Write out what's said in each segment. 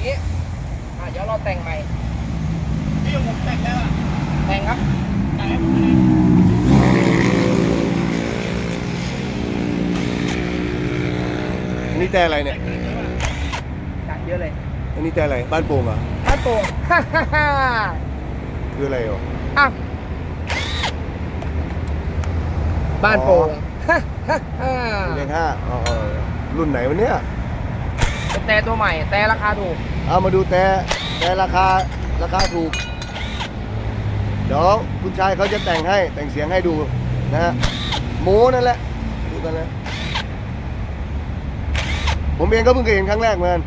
อย่างงี้อะเดี๋ยวเราแต่งใหม่นี่ผมแต่งแล้วอะแต่งครับแต่งให้ผมเลยอันนี้แต่อะไรเนี่ย จัดเยอะเลยอันนี้แต่อะไร บ้านโป่งเหรอบ้านโป่งฮ่าฮ่าฮ่าคืออะไรอะอะบ้านโป่งฮ่าฮ่าฮ่าเรียกห้าอ๋ออ๋อรุ่นไหนวะเนี่ยเป็น แต่ตัวใหม่ แต่ราคาถูก เอามาดูแต่แต่ราคาราคาถูก เดี๋ยวคุณชายเขาจะแต่งให้แต่งเสียงให้ดูนะฮะโม้นั่นแหละดูกันนะผมเองก็เพิ่งเคยเห็นครั้งแรกเหมือนกัน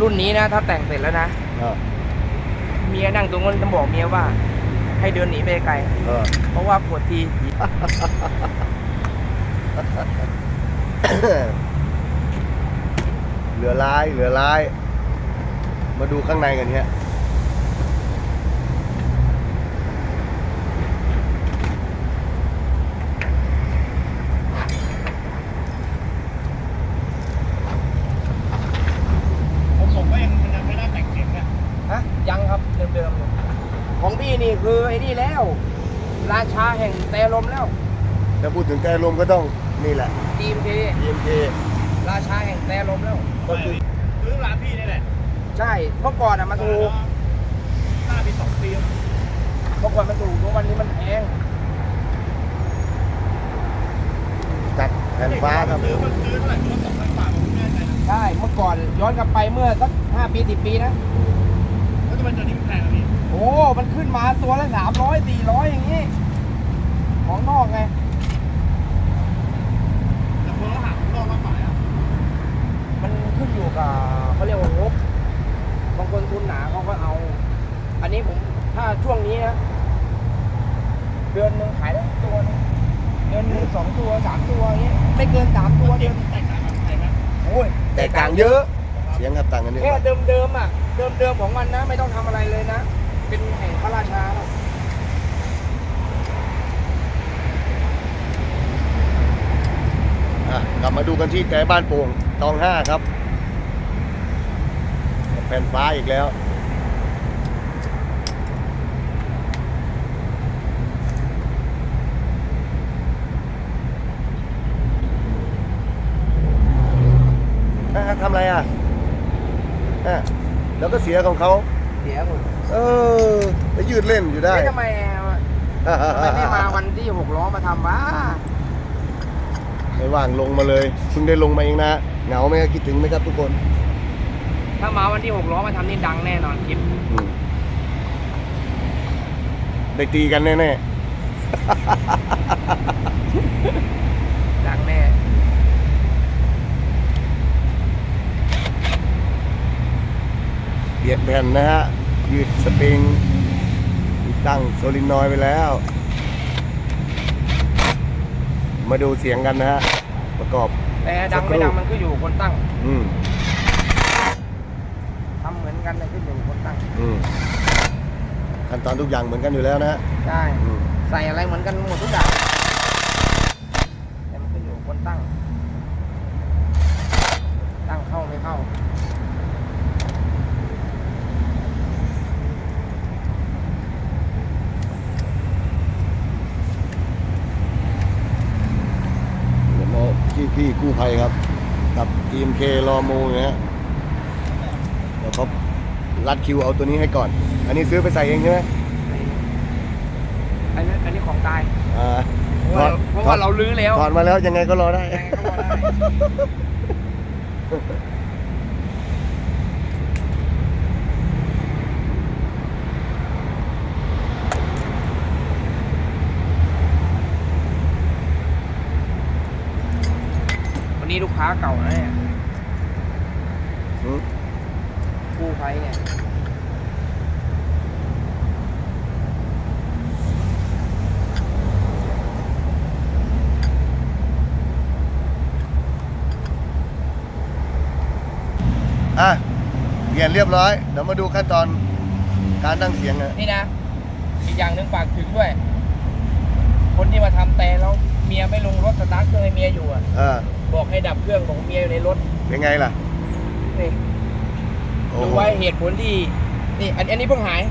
รุ่นนี้นะ ถ้าแต่งเสร็จแล้วนะอ่าเมียนั่งตรงนั้นจะบอกเมียว่า ให้เดินหนีไปไกล เออ เพราะว่าปวดที เหลือร้ายเหลือร้าย มาดูข้างในกันเนี่ยผมผมก็ยังมันยังไม่ได้แต่งเสียงเนี่ยฮะยังครับเดิมๆอยู่ของพี่นี่คือไอ้นี่แล้ว ราชาแห่งแต่ลมแล้วถ้าพูดถึงแต่ลมก็ต้อง นี่แหละ ทีมเท EMK ราชาแห่งแต่ลมแล้ว ก็คือซื้อร้านพี่นี่แหละใช่เมื่อก่อนอะมันถูกหน้าปีสองปีเมื่อก่อนมันถูกทุกวันนี้มันแพงจัดแผ่นฟ้าครับซื้อมันซื้อเท่าไหร่ตัวสองพันบาทผมไม่แน่ใจนะใช่เมื่อก่อนย้อนกลับไปเมื่อสักห้าปีสิบปีนะ แล้วทำไมตัวนี้มันแพงอะพี่โอ้ มันขึ้นมาตัวละสามร้อยสี่ร้อยอย่างนี้ ของนอกไง แต่คนเขาหาของนอกมากกว่าอะ มันขึ้นอยู่กับเขาเรียกว่างบ บางคนทุนหนาเขาก็เอา อันนี้ผมถ้าช่วงนี้นะ เดือนหนึ่งขายได้ตัวหนึงเดือนหนึ่ง สองตัวสามตัวอย่างเงี้ยไม่เกินสามตัวเสีเดืยองนแตกต่างกันไทยไหมโอ้ยแตกต่างเยอะเสียงครับต่างกันเยอะแค่เดิมเดิมๆอะเดิมเดิมๆของมันนะไม่ต้องทำอะไรเลยนะ เป็นแห่งพระราชาแล้วอะกลับมาดูกันที่แต่บ้านโป่งตองห้าครับ แผ่นฟ้าอีกแล้ว อะทำอะไรอะอะ แล้วก็เสียของเขาเสียหมดเออไปยืดเล่นอยู่ได้เอ๊ะทำไมอะทำไมไม่มาวันที่หกล้อมาทำวะไม่ว่างลงมาเลยเพิ่งได้ลงมาเองนะเหงาไหมครับคิดถึงไหมครับทุกคน ถ้ามาวันที่หกล้อมาทำนี่ดังแน่นอนคลิปอืมได้ตีกันแน่ดังแน่ เปลี่ยนแผ่นนะฮะ ยืดสปริงติดตั้งโซลินอยด์ไปแล้ว มาดูเสียงกันนะฮะ ประกอบ แต่ดังไม่ดังมันก็อยู่คนตั้ง อืมทำเหมือนกันเลยขึ้นอยู่คนตั้ง อืมขั้นตอนทุกอย่างเหมือนกันอยู่แล้วนะฮะ ใช่อืมใส่อะไรเหมือนกันหมดทุกอย่างแต่มันขึ้นอยู่คนตั้ง ตั้งเข้าไม่เข้า เดี๋ยวมา พี่พี่กู้ภัยครับ กับ TMK รอโมอย่างเงี้ยเดี๋ยวเขารัดคิวเอาตัวนี้ให้ก่อน อันนี้ซื้อไปใส่เองใช่ไหมอันนี้อันนี้ของตายอ่าเพราะว่าเพราะว่าเราลื้อแล้วถอดมาแล้วยังไงก็รอได้ ยังไงก็รอได้ นนี้ลูกค้าเก่านะเนี่ยอืมกู้ภัยเนี่ยอะเปลี่ยนเรียบร้อย เดี๋ยวมาดูขั้นตอนการตั้งเสียงนะนี่นะ อีกอย่างหนึ่งฝากถึงด้วย คนที่มาทำแต่แล้วมี เมียไม่ลงรถสตาร์ทเครื่องให้เมียอยู่อะเออบอกให้ดับเครื่องบอกเมียอยู่ในรถเป็นไงล่ะนี่โอ้ดูโหไว้เหตุผลที่นี่อันอันนี้เพิ่งหาย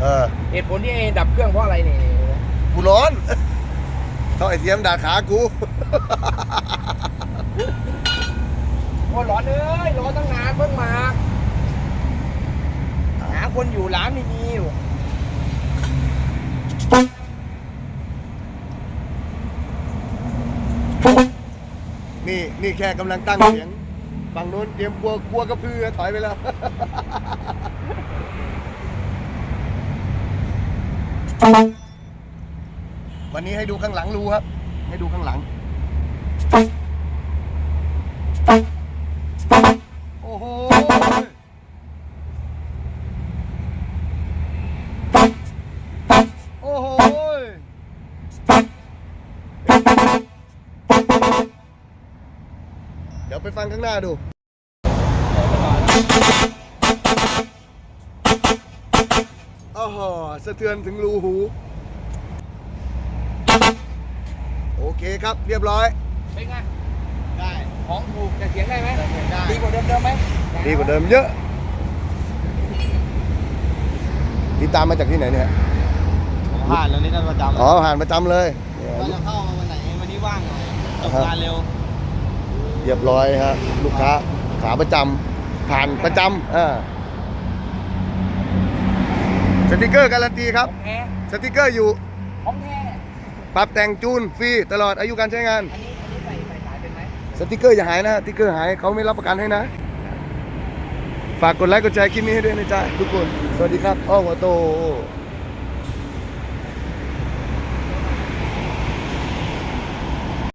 เออเหตุผลที่ดับเครื่องเพราะอะไรนี่กูร้อนเขาไอเสียมด่าขากูโอ้ร้อนเอ้ยร้อนตั้งนานเพิ่งมาหาคนอยู่ร้านไม่มีอยู่ นี่นี่แค่กำลังตั้งเสียงฝั่งนู้นเตรียมกลัวกลัวกระพือถอยไปแล้ว วันนี้ให้ดูข้างหลังรูครับ ให้ดูข้างหลัง ไปฟังข้างหน้าดูโอ้โหสะเทือนถึงรูหู โอเคครับเรียบร้อย เป็นไง ได้ ของถูกแต่เสียงได้ไหมแต่เสียงได้ ดีกว่าเดิมๆไหมดีกว่าเดิมเยอะ ติดตามมาจากที่ไหนเนี่ย ผมผ่านแล้วนี่กันประจำอ๋อผ่านประจำเลยเนี่ยว่าจะเข้ามาวันไหนวันนี้ว่างหน่อยจบงานเร็ว เรียบร้อยฮะลูกค้าขาประจำผ่านประจำอ่าสติกเกอร์การันตีครับ ของแท้สติกเกอร์อยู่ของแท้ปรับแต่งจูนฟรีตลอดอายุการใช้งาน อันนี้อันนี้ใส่ใส่สายเป็นไหมสติกเกอร์อย่าหายนะสติกเกอร์หายเขาไม่รับประกันให้นะ ฝากกดไลค์กดแชร์คลิปนี้ให้ด้วยนะจ๊ะทุกคน สวัสดีครับอ้อหัวโต